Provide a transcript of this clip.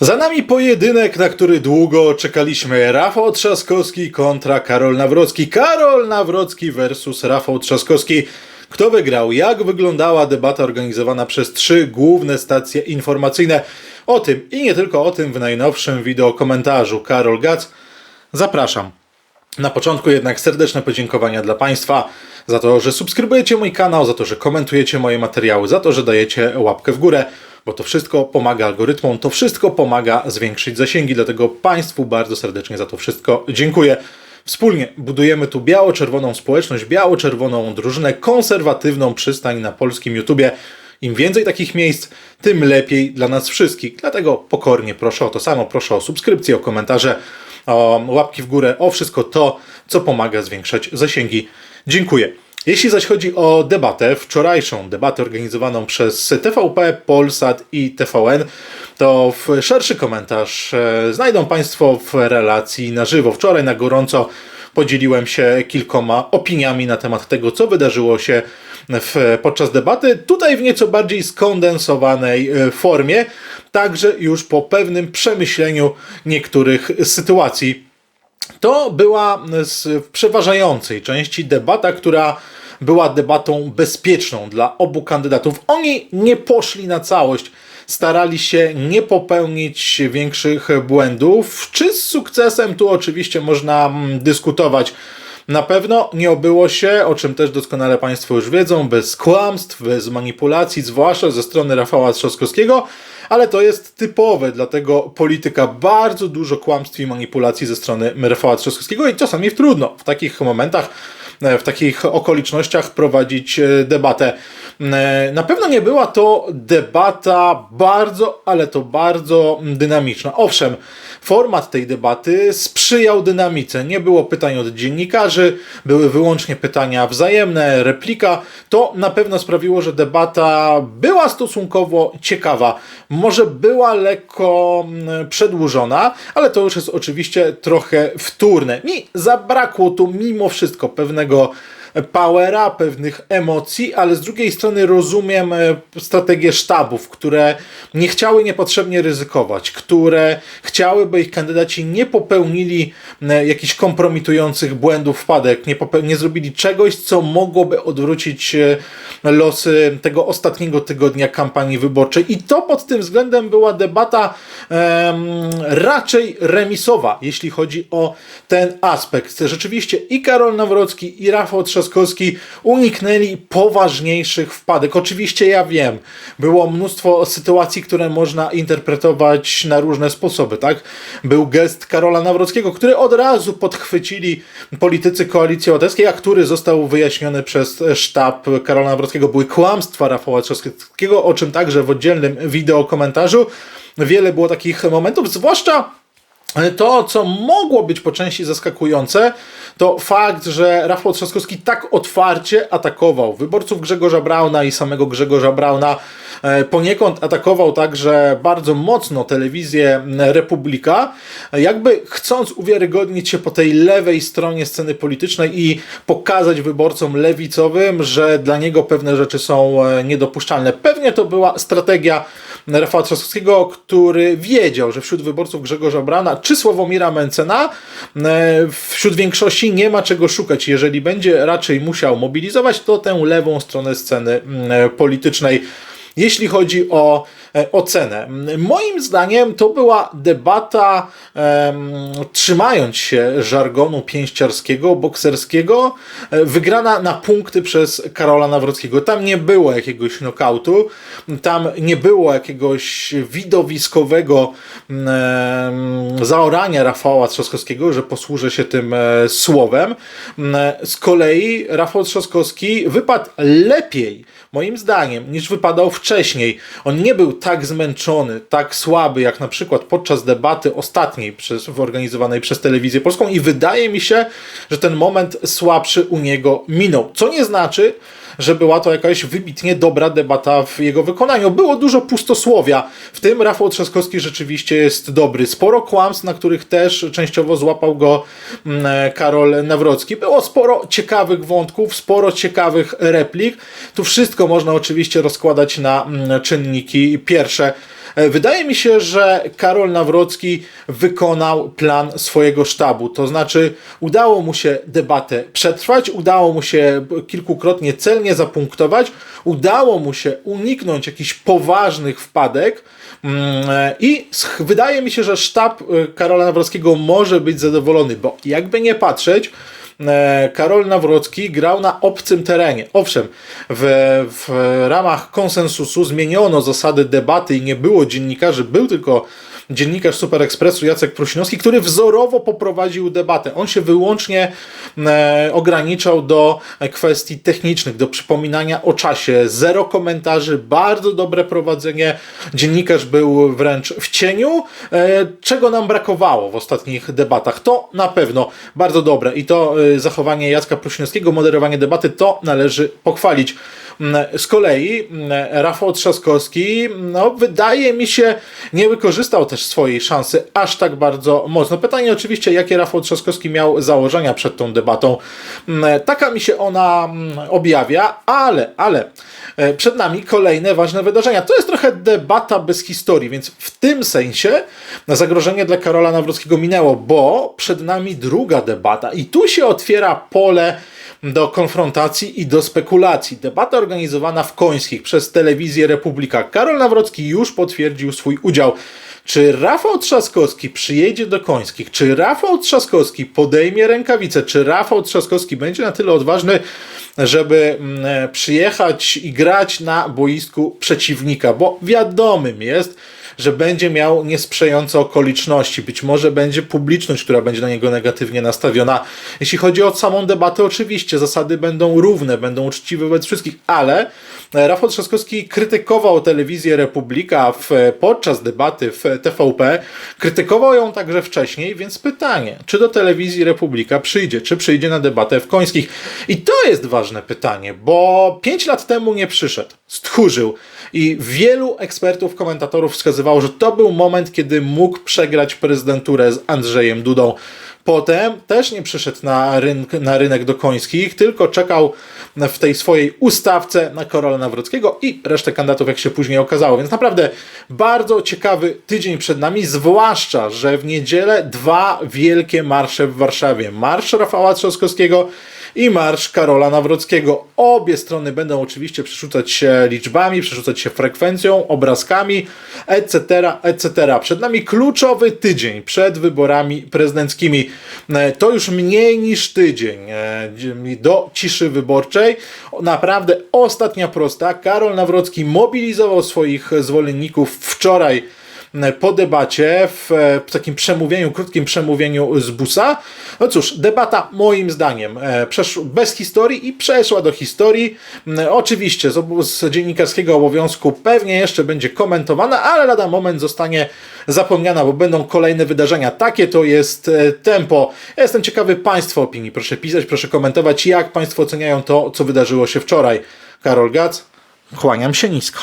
Za nami pojedynek, na który długo czekaliśmy. Rafał Trzaskowski kontra Karol Nawrocki. Karol Nawrocki versus Rafał Trzaskowski. Kto wygrał? Jak wyglądała debata organizowana przez trzy główne stacje informacyjne? O tym i nie tylko o tym w najnowszym wideo komentarzu. Karol Gac. Zapraszam. Na początku jednak serdeczne podziękowania dla Państwa za to, że subskrybujecie mój kanał, za to, że komentujecie moje materiały, za to, że dajecie łapkę w górę, bo to wszystko pomaga algorytmom, to wszystko pomaga zwiększyć zasięgi, dlatego Państwu bardzo serdecznie za to wszystko dziękuję. Wspólnie budujemy tu biało-czerwoną społeczność, biało-czerwoną drużynę, konserwatywną przystań na polskim YouTubie. Im więcej takich miejsc, tym lepiej dla nas wszystkich. Dlatego pokornie proszę o to samo, proszę o subskrypcję, o komentarze, o łapki w górę, o wszystko to, co pomaga zwiększać zasięgi. Dziękuję. Jeśli zaś chodzi o debatę, wczorajszą debatę organizowaną przez TVP, Polsat i TVN, to w szerszy komentarz e, znajdą Państwo w relacji na żywo. Wczoraj na gorąco podzieliłem się kilkoma opiniami na temat tego, co wydarzyło się w, podczas debaty. Tutaj w nieco bardziej skondensowanej e, formie, także już po pewnym przemyśleniu niektórych sytuacji. To była w przeważającej części debata, która była debatą bezpieczną dla obu kandydatów. Oni nie poszli na całość, starali się nie popełnić większych błędów. Czy z sukcesem tu oczywiście można mm, dyskutować. Na pewno nie obyło się, o czym też doskonale Państwo już wiedzą, bez kłamstw, bez manipulacji, zwłaszcza ze strony Rafała Trzaskowskiego, ale to jest typowe dla tego polityka. Bardzo dużo kłamstw i manipulacji ze strony Rafała Trzaskowskiego i czasami trudno w takich momentach, e, w takich okolicznościach prowadzić e, debatę. E, Na pewno nie była to debata bardzo, ale to bardzo dynamiczna. Owszem, format tej debaty sprzyjał dynamice. Nie było pytań od dziennikarzy, były wyłącznie pytania wzajemne, replika. To na pewno sprawiło, że debata była stosunkowo ciekawa. Może była lekko mm, przedłużona, ale to już jest oczywiście trochę wtórne. Mi zabrakło tu mimo wszystko pewnego powera, pewnych emocji, ale z drugiej strony rozumiem e, strategię sztabów, które nie chciały niepotrzebnie ryzykować, które chciały, by ich kandydaci nie popełnili e, jakichś kompromitujących błędów, wpadek, nie, nie zrobili czegoś, co mogłoby odwrócić e, losy tego ostatniego tygodnia kampanii wyborczej. I to pod tym względem była debata em, raczej remisowa, jeśli chodzi o ten aspekt. Rzeczywiście i Karol Nawrocki, i Rafał Trzaskowski uniknęli poważniejszych wpadek. Oczywiście ja wiem, było mnóstwo sytuacji, które można interpretować na różne sposoby, tak? Był gest Karola Nawrockiego, który od razu podchwycili politycy Koalicji Obywatelskiej, a który został wyjaśniony przez sztab Karola Nawrockiego. Były kłamstwa Rafała Trzaskowskiego, o czym także w oddzielnym wideo komentarzu. Wiele było takich momentów, zwłaszcza to, co mogło być po części zaskakujące, to fakt, że Rafał Trzaskowski tak otwarcie atakował wyborców Grzegorza Brauna i samego Grzegorza Brauna. E, Poniekąd atakował także bardzo mocno telewizję Republika, jakby chcąc uwiarygodnić się po tej lewej stronie sceny politycznej i pokazać wyborcom lewicowym, że dla niego pewne rzeczy są e, niedopuszczalne. Pewnie to była strategia Rafała Trzaskowskiego, który wiedział, że wśród wyborców Grzegorza Brauna czy Sławomira Mencena e, wśród większości nie ma czego szukać. Jeżeli będzie raczej musiał mobilizować, to tę lewą stronę sceny mm, politycznej. Jeśli chodzi o e, ocenę, moim zdaniem to była debata, em, trzymając się żargonu pięściarskiego, bokserskiego, e, wygrana na punkty przez Karola Nawrockiego. Tam nie było jakiegoś knokautu, tam nie było jakiegoś widowiskowego em, zaorania Rafała Trzaskowskiego, że posłużę się tym e, słowem. Z kolei Rafał Trzaskowski wypadł lepiej, moim zdaniem, niż wypadał wcześniej. On nie był tak zmęczony, tak słaby, jak na przykład podczas debaty ostatniej przez, organizowanej przez telewizję polską i wydaje mi się, że ten moment słabszy u niego minął. Co nie znaczy, że była to jakaś wybitnie dobra debata w jego wykonaniu. Było dużo pustosłowia, w tym Rafał Trzaskowski rzeczywiście jest dobry. Sporo kłamstw, na których też częściowo złapał go mm, Karol Nawrocki. Było sporo ciekawych wątków, sporo ciekawych replik. Tu wszystko można oczywiście rozkładać na mm, czynniki pierwsze. E, Wydaje mi się, że Karol Nawrocki wykonał plan swojego sztabu. To znaczy, udało mu się debatę przetrwać, udało mu się kilkukrotnie celnie zapunktować, udało mu się uniknąć jakichś poważnych wpadek. Mm, e, I wydaje mi się, że sztab e, Karola Nawrockiego może być zadowolony, bo jakby nie patrzeć, Karol Nawrocki grał na obcym terenie. Owszem, w, w ramach konsensusu zmieniono zasady debaty i nie było dziennikarzy, był tylko dziennikarz Super Expressu Jacek Prusinowski, który wzorowo poprowadził debatę. On się wyłącznie e, ograniczał do kwestii technicznych, do przypominania o czasie. Zero komentarzy, bardzo dobre prowadzenie. Dziennikarz był wręcz w cieniu, e, czego nam brakowało w ostatnich debatach. To na pewno bardzo dobre i to e, zachowanie Jacka Prusinowskiego, moderowanie debaty, to należy pochwalić. Mm, Z kolei mm, Rafał Trzaskowski, no, wydaje mi się, nie wykorzystał też swojej szansy aż tak bardzo mocno. Pytanie oczywiście, jakie Rafał Trzaskowski miał założenia przed tą debatą. Mm, Taka mi się ona objawia, ale, ale e, przed nami kolejne ważne wydarzenia. To jest trochę debata bez historii, więc w tym sensie zagrożenie dla Karola Nawrockiego minęło, bo przed nami druga debata i tu się otwiera pole do konfrontacji i do spekulacji. Debata organizowana w Końskich przez telewizję Republika. Karol Nawrocki już potwierdził swój udział. Czy Rafał Trzaskowski przyjedzie do Końskich? Czy Rafał Trzaskowski podejmie rękawice? Czy Rafał Trzaskowski będzie na tyle odważny, żeby mm, przyjechać i grać na boisku przeciwnika? Bo wiadomym jest, że będzie miał niesprzyjające okoliczności. Być może będzie publiczność, która będzie na niego negatywnie nastawiona. Jeśli chodzi o samą debatę, oczywiście zasady będą równe, będą uczciwe wobec wszystkich, ale Rafał Trzaskowski krytykował telewizję Republika w, podczas debaty w TVP. Krytykował ją także wcześniej, więc pytanie, czy do telewizji Republika przyjdzie, czy przyjdzie na debatę w Końskich? I to jest ważne pytanie, bo pięć lat temu nie przyszedł, stchórzył i wielu ekspertów, komentatorów wskazywało, że to był moment, kiedy mógł przegrać prezydenturę z Andrzejem Dudą. Potem też nie przyszedł na, na rynek do Końskich, tylko czekał w tej swojej ustawce na Karola Nawrockiego i resztę kandydatów, jak się później okazało. Więc naprawdę bardzo ciekawy tydzień przed nami, zwłaszcza, że w niedzielę dwa wielkie marsze w Warszawie. Marsz Rafała Trzaskowskiego i marsz Karola Nawrockiego. Obie strony będą oczywiście przerzucać się liczbami, przerzucać się frekwencją, obrazkami, etc., etc. Przed nami kluczowy tydzień przed wyborami prezydenckimi. E, To już mniej niż tydzień e, do ciszy wyborczej. Naprawdę ostatnia prosta. Karol Nawrocki mobilizował swoich zwolenników wczoraj po debacie, w, w takim przemówieniu, krótkim przemówieniu z busa. No cóż, debata moim zdaniem e, przesz, bez historii i przeszła do historii. Mm, Oczywiście z, z dziennikarskiego obowiązku pewnie jeszcze będzie komentowana, ale lada moment zostanie zapomniana, bo będą kolejne wydarzenia. Takie to jest e, tempo. Ja jestem ciekawy Państwa opinii. Proszę pisać, proszę komentować, jak Państwo oceniają to, co wydarzyło się wczoraj. Karol Gac, kłaniam się nisko.